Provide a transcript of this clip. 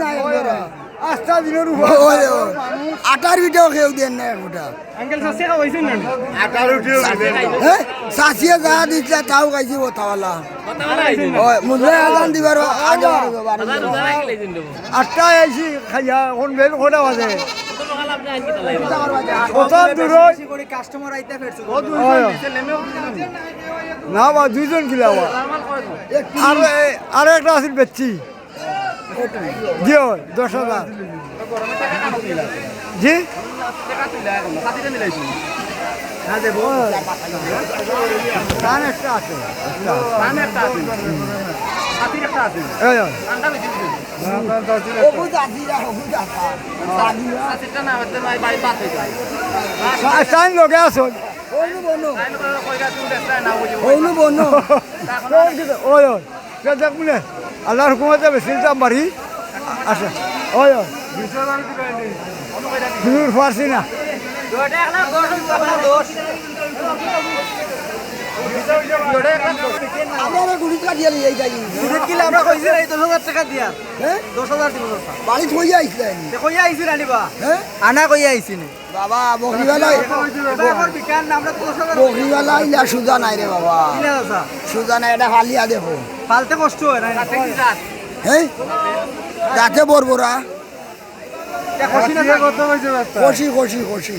নাই একবারে। আস্থা দিনের। আটার ভিডিও খেয়েও দেন না একটা না সাসিয়ে যা দিচ্ছে তাও খাইছি ওই মুদ্রা আদান দিবার বারো আটটা আইছি খাইয়া দূর কাস্টমার আইতে ফেরছো না বা দুইজন কিলা আর একটা আছিল বেচছি জি ওই, দশ হাজার জি কান একটা আছে এই, এই। ওগু দাদিরা ওগু দাদা সা- সাইন লগে আছো ওইনু বনো ওইনু বনো ওই ওই দেখ মুনে আল্লাহর হুকুমতে বেশি দাম বাড়ি। আছে ওই দূর পারছি না। হ্যাঁ? হ্যাঁ? আনা বাবা বকরিওয়ালা এখন বিকার না আমরা তো দশ হাজার বকরিওয়ালা ইলা সুজা নাই রে বাবা। সুজা নাই এটা ফালিয়া দেখো। ফালতে কষ্ট হয় না। হ্যাঁ যাতে বরবরা কষি কষি কষি।